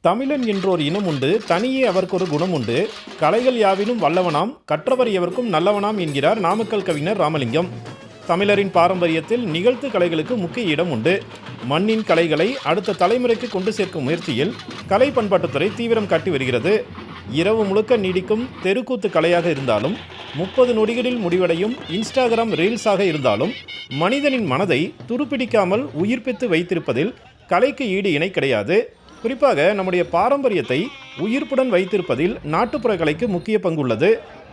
தமிழன் என்றோர் இனம் உண்டு தனியே அவருக்கொரு குணம் உண்டு. கலைகள் யாவினும் வல்லவனாம் கற்றவர் எவருக்கும் நல்லவனாம் என்கிறார் நாமக்கல் கவிஞர் ராமலிங்கம். தமிழரின் பாரம்பரியத்தில் நிகழ்த்து கலைகளுக்கு முக்கிய இடம் உண்டு. மண்ணின் கலைகளை அடுத்த தலைமுறைக்கு கொண்டு சேர்க்கும் முயற்சியில் கலை பண்பாட்டுத்துறை தீவிரம் காட்டி வருகிறது. இரவு முழுக்க நீடிக்கும் தெருக்கூத்து கலையாக இருந்தாலும் முப்பது நொடிகளில் முடிவடையும் இன்ஸ்டாகிராம் ரீல்ஸாக இருந்தாலும் மனிதனின் மனதை துருப்பிடிக்காமல் உயிர்ப்பித்து வைத்திருப்பதில் கலைக்கு ஈடு இணை கிடையாது. குறிப்பாக நம்முடைய பாரம்பரியத்தை உயிர்ப்புடன் வைத்திருப்பதில் நாட்டுப்புற கலைக்கு முக்கிய பங்குள்ளது.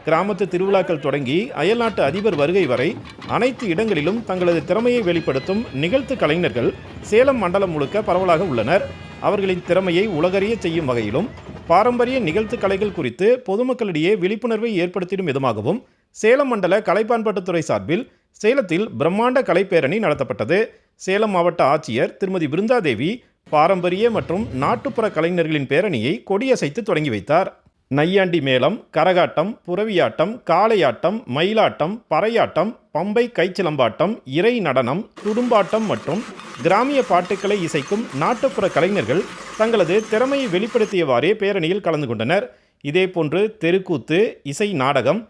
கிராமத்து திருவிழாக்கள் தொடங்கி அயல்நாட்டு அதிபர் வருகை வரை அனைத்து இடங்களிலும் தங்களது திறமையை வெளிப்படுத்தும் நிகழ்த்து கலைஞர்கள் சேலம் மண்டலம் முழுக்க பரவலாக உள்ளனர். அவர்களின் திறமையை உலகறிய செய்யும் வகையிலும் பாரம்பரிய நிகழ்த்து கலைகள் குறித்து பொதுமக்களிடையே விழிப்புணர்வை ஏற்படுத்திடும் விதமாகவும் சேலம் மண்டல கலைப்பான்பாட்டுத்துறை சார்பில் சேலத்தில் பிரம்மாண்ட கலைப்பேரணி நடத்தப்பட்டது. சேலம் மாவட்ட ஆட்சியர் திருமதி பிருந்தாதேவி பாரம்பரிய மற்றும் நாட்டுப்புற கலைஞர்களின் பேரணியை கொடியசைத்து தொடங்கி வைத்தார். நையாண்டி மேளம் கரகாட்டம் புறவியாட்டம் காளையாட்டம் மயிலாட்டம் பறையாட்டம் பம்பை கைச்சிலம்பாட்டம் இறை நடனம் துடும்பாட்டம் மற்றும் கிராமிய பாட்டுக்களை இசைக்கும் நாட்டுப்புற கலைஞர்கள் தங்களது திறமையை வெளிப்படுத்தியவாறே பேரணியில் கலந்து கொண்டனர். இதேபோன்று தெருக்கூத்து இசை நாடகம்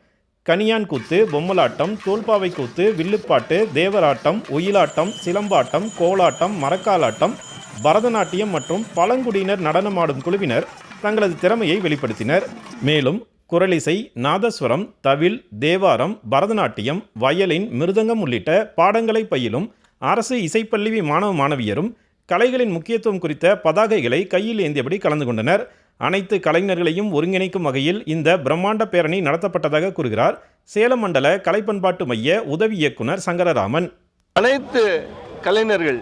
கனியான் கூத்து பொம்மலாட்டம் தோல்பாவை கூத்து வில்லுப்பாட்டு தேவராட்டம் ஒயிலாட்டம் சிலம்பாட்டம் கோலாட்டம் மரக்காலாட்டம் பரதநாட்டியம் மற்றும் பழங்குடியினர் நடனமாடும் குழுவினர் தங்களது திறமையை வெளிப்படுத்தினர். மேலும் குரலிசை நாதஸ்வரம் தவில் தேவாரம் பரதநாட்டியம் வயலின் மிருதங்கம் உள்ளிட்ட பாடங்களை பயிலும் அரசு இசைப்பள்ளி மாணவ மாணவியரும் கலைகளின் முக்கியத்துவம் குறித்த பதாகைகளை கையில் ஏந்தியபடி கலந்து கொண்டனர். அனைத்து கலைஞர்களையும் ஒருங்கிணைக்கும் வகையில் இந்த பிரம்மாண்ட பேரணி நடத்தப்பட்டதாக கூறுகிறார். சேலம் மண்டல கலைப்பண்பாட்டு மைய உதவி இயக்குனர் சங்கரராமன். அனைத்து கலைஞர்கள்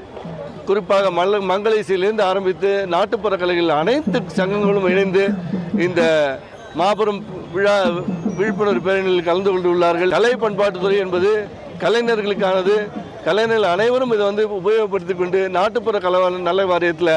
குறிப்பாக மல்ல மங்களேசியிலிருந்து ஆரம்பித்து நாட்டுப்புற கலைகள் அனைத்து சங்கங்களும் இணைந்து இந்த மாபெரும் விழா விழிப்புணர்வு பேரணியில் கலந்து கொண்டுள்ளார்கள் கலை பண்பாட்டுத்துறை என்பது கலைஞர்களுக்கானது. கலைஞர்கள் அனைவரும் இதை வந்து உபயோகப்படுத்திக் கொண்டு நாட்டுப்புற கலை நல வாரியத்தில்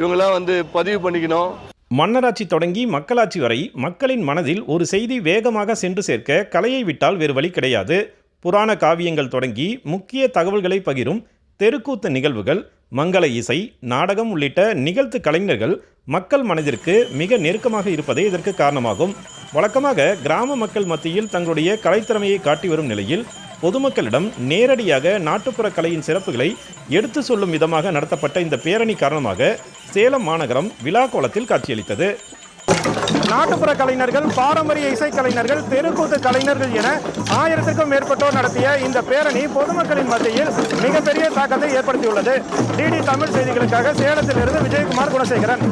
இவங்களாம் வந்து பதிவு பண்ணிக்கணும். மன்னராட்சி தொடங்கி மக்களாட்சி வரை மக்களின் மனதில் ஒரு செய்தி வேகமாக சென்று சேர்க்க கலையை விட்டால் வேறு வழி கிடையாது. புராண காவியங்கள் தொடங்கி முக்கிய தகவல்களை பகிரும் தெருக்கூத்து நிகழ்வுகள் மங்கள இசை நாடகம் உள்ளிட்ட நிகழ்த்து கலைஞர்கள் மக்கள் மனதிற்கு மிக நெருக்கமாக இருப்பதே இதற்கு காரணமாகும். வழக்கமாக கிராம மக்கள் மத்தியில் தங்களுடைய கலைத்திறமையை காட்டி வரும் நிலையில் பொதுமக்களிடம் நேரடியாக நாட்டுப்புற கலையின் சிறப்புகளை எடுத்து சொல்லும் விதமாக நடத்தப்பட்ட இந்த பேரணி காரணமாக சேலம் மாநகரம் விழா கோலத்தில் காட்சியளித்தது. நாட்டுப்புற கலைஞர்கள் பாரம்பரிய இசைக்கலைஞர்கள் தெருக்கூத்து கலைஞர்கள் என ஆயிரத்திற்கும் மேற்பட்டோர் நடத்திய இந்த பேரணி பொதுமக்களின் மத்தியில் மிகப்பெரிய தாக்கத்தை ஏற்படுத்தியுள்ளது. டிடி தமிழ் செய்திகளுக்காக சேலத்திலிருந்து விஜயகுமார் குணசேகரன்.